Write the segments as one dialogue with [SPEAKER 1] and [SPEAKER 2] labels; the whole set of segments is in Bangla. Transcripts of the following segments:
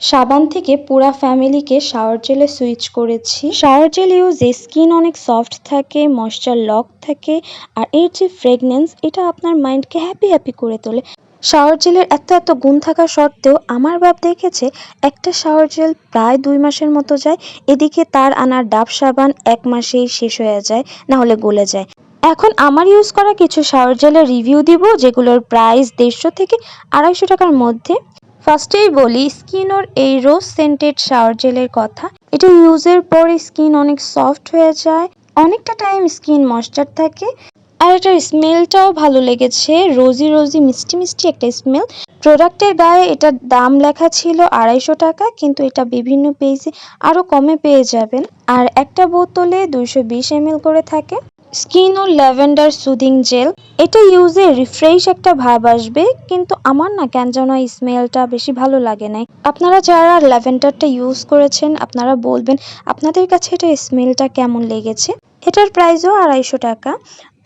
[SPEAKER 1] সাবান থেকে পুরা ফ্যামিলিকে শাওয়ার জেলে সুইচ করেছি। শাওয়ার জেল ইউজে স্কিন অনেক সফট থাকে ময়শ্চার লক থাকে, আর এর যে ফ্রেগনেন্স এটা আপনার মাইন্ডকে হ্যাপি হ্যাপি করে তোলে। শাওয়ার জেলের এত এত গুণ থাকা সত্ত্বেও আমার বাপ দেখেছে, একটা শাওয়ার জেল প্রায় দুই মাসের মতো যায়, এদিকে তার আনার ডাব সাবান এক মাসেই শেষ হয়ে যায়, না হলে গলে যায়। এখন আমার ইউজ করা কিছু শাওয়ার জেলের রিভিউ দিব, যেগুলোর প্রাইস দেড়শো থেকে আড়াইশো টাকার মধ্যে। ফার্স্টেই বলি স্কিনোর এই রোজ সেন্টেড শাওয়ার জেলের কথা। এটা ইউজের পর স্কিন অনেক সফট হয়ে যায়, অনেকটা টাইম স্কিন ময়শ্চার থাকে, আর এটার স্মেলটাও ভালো লেগেছে রোজি রোজি মিষ্টি মিষ্টি একটা স্মেল প্রোডাক্টের গায়ে এটার দাম লেখা ছিল আড়াইশো টাকা, কিন্তু এটা বিভিন্ন পেজে আরও কমে পেয়ে যাবেন। আর একটা বোতলে দুইশো বিশ এম করে থাকে। স্কিন ও ল্যাভেন্ডার সুদিং জেল। এটা ইউজে রিফ্রেশ একটা ভাব আসবে, কিন্তু আমার না কেন যেন এই স্মেলটা বেশি ভালো লাগে নাই। আপনারা যারা ল্যাভেন্ডারটা ইউজ করেছেন, আপনারা বলবেন, আপনাদের কাছে এটা স্মেলটা কেমন লেগেছে? এটার প্রাইসও আড়াইশো টাকা।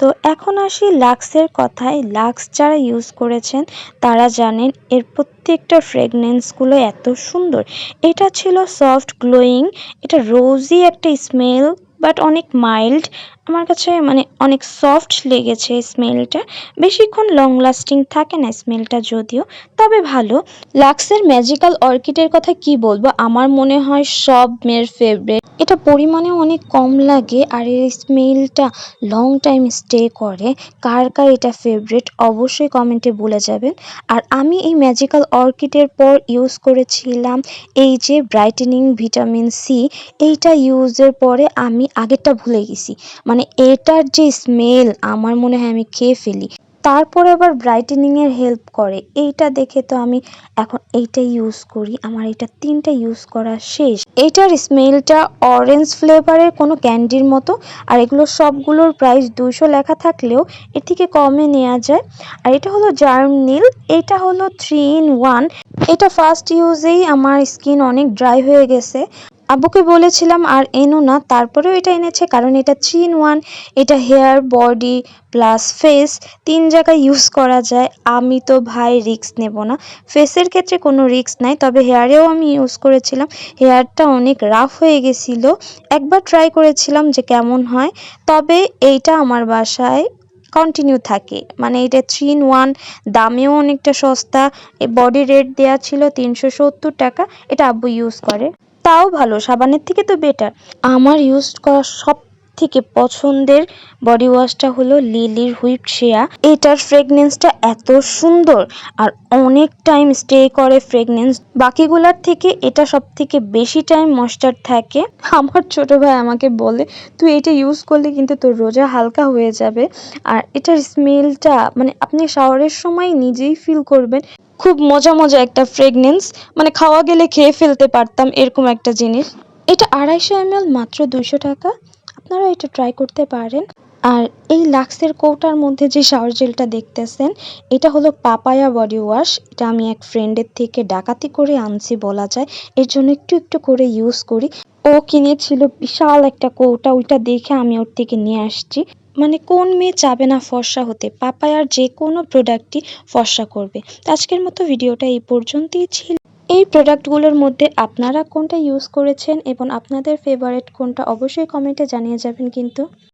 [SPEAKER 1] তো এখন আসি লাক্সের কথায়। লাক্স যারা ইউজ করেছেন, তারা জানেন এর প্রত্যেকটা ফ্রেগনেন্সগুলো এত সুন্দর। এটা ছিল সফট গ্লোয়িং এটা রোজি একটা স্মেল বাট অনেক মাইল্ড আমার কাছে মানে অনেক সফট লেগেছে স্মেলটা বেশিক্ষণ লং লাস্টিং থাকে না স্মেলটা যদিও, তবে ভালো। লাক্সের ম্যাজিক্যাল অর্কিডের কথা কি বলব? আমার মনে হয় সব মেয়ের ফেভারেট এটা পরিমাণে অনেক কম লাগে, আর এর স্মেলটা লং টাইম স্টে করে। কার কার এটা ফেভারেট অবশ্যই কমেন্টে বলে যাবেন। আর আমি এই ম্যাজিক্যাল অর্কিডের পর ইউজ করেছিলাম এই যে ব্রাইটেনিং ভিটামিন সি এইটা ইউজের পরে আমি আগেরটা ভুলে গেছি। মানে এটার যে স্মেল আমার মনে হয় আমি খেয়ে ফেলি। তারপরে আবার ব্রাইটেনিংয়ের হেল্প করে। এইটা দেখে তো আমি এখন এইটা ইউজ করি। আমার এটা তিনটা ইউজ করা শেষ। এইটার স্মেলটা অরেঞ্জ ফ্লেভারের কোনো ক্যান্ডির মতো। আর এগুলো সবগুলোর প্রাইস দুইশো লেখা থাকলেও এর থেকে কমে নেওয়া যায়। আর এটা হলো জার্ম নীল এটা হলো থ্রি ইন ওয়ান এটা ফার্স্ট ইউজেই আমার স্কিন অনেক ড্রাই হয়ে গেছে। আব্বুকে বলেছিলাম, আর এনো না। তারপরেও এটা এনেছে, কারণ এটা থ্রি ইন ওয়ান এটা হেয়ার বডি প্লাস ফেস তিন জায়গায় ইউজ করা যায়। আমি তো ভাই রিক্স নেব না। ফেসের ক্ষেত্রে কোনো রিক্স নাই, তবে হেয়ারেও আমি ইউজ করেছিলাম। হেয়ারটা অনেক রাফ হয়ে গেছিল। একবার ট্রাই করেছিলাম যে কেমন হয়, তবে এইটা আমার বাসায় কন্টিনিউ থাকে। মানে এটা থ্রি ইন ওয়ান দামেও অনেকটা সস্তা। বডি রেট দেওয়া ছিল তিনশো সত্তর টাকা, এটা আব্বু ইউজ করে। তাও ভালো, সাবানের থেকে তো বেটার আমার ইউজ করা সব থেকে পছন্দের বডি ওয়াশটা হলো লিলির হুইপ শেয়া এটার ফ্রেগনেন্সটা এত সুন্দর আর অনেক টাইম স্টে করে ফ্রেগনেন্স বাকিগুলার থেকে এটা সব থেকে বেশি টাইম ময়েশ্চার থাকে। আমার ছোট ভাই আমাকে বলে, তুই এটা ইউজ করলে কিন্তু তোর রোজা হালকা হয়ে যাবে। আর এটার স্মেলটা মানে আপনি শাওয়ারের সময় নিজেই ফিল করবেন। খুব মজা মজা একটা ফ্রেগনেন্স মানে খাওয়া গেলে খেয়ে ফেলতে পারতাম এরকম একটা জিনিস। এটা আড়াইশো এম মাত্র দুইশো টাকা। আপনারা এটা ট্রাই করতে পারেন। আর এই লাক্সের কৌটার মধ্যে যে শাওয়ার জেলটা দেখতেছেন, এটা হলো পাপায়া বডি ওয়াশ এটা আমি এক ফ্রেন্ডের থেকে ডাকাতি করে আনছি বলা যায়। এর জন্য একটু একটু করে ইউজ করি। ও কিনেছিল বিশাল একটা কৌটা, ওইটা দেখে আমি ওর থেকে নিয়ে আসছি। মানে কোন মেয়ে চাবে না ফর্সা হতে? পাপায়ার যে কোনো প্রোডাক্টই ফর্সা করবে। আজকের মতো ভিডিওটা এই পর্যন্তই ছিল। এই প্রোডাক্টগুলোর মধ্যে আপনারা কোনটা ইউজ করেছেন এবং আপনাদের ফেভারেট কোনটা অবশ্যই কমেন্টে জানিয়ে যাবেন কিন্তু।